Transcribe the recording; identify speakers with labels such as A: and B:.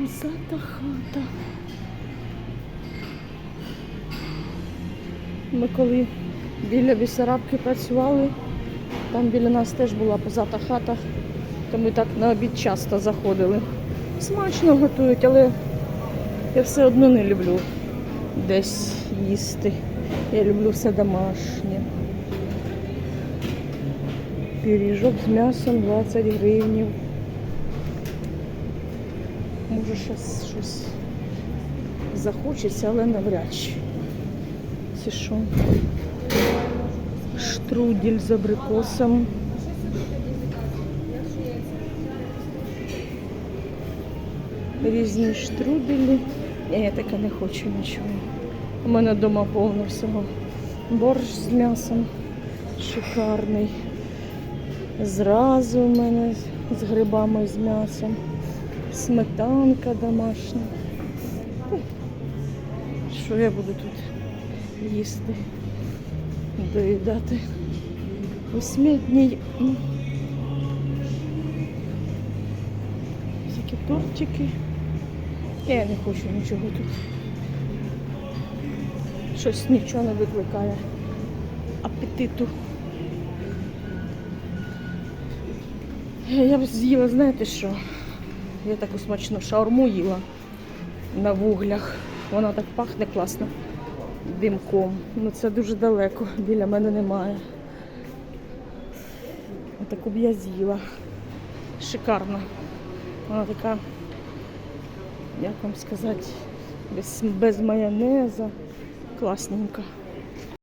A: Позата хата. Ми коли біля Бісарабки працювали, там біля нас теж була позата хата, то ми так на обід часто заходили. Смачно готують, але я все одно не люблю десь їсти. Я люблю все домашнє. Пиріжок з м'ясом 20 гривнів. Може щось щось захочеться, але навряд чи. Це що? Штрудель з абрикосом. Різні штруделі. Ні, я таке не хочу нічого. У мене вдома повно всього. Борщ з м'ясом шикарний. Зразу у мене з грибами з м'ясом. Сметанка домашня. Що я буду тут їсти? Доїдати. Осмітній. м. Всякі тортики. Я не хочу нічого тут. Щось нічого не викликає апетиту. Я б з'їла, знаєте що? Я таку смачну шаурму їла на вуглях. Вона так пахне класно димком. Ну це дуже далеко, біля мене немає. Таку б я з'їла. Шикарна. Вона така, як вам сказати, без, без майонеза. Класненька.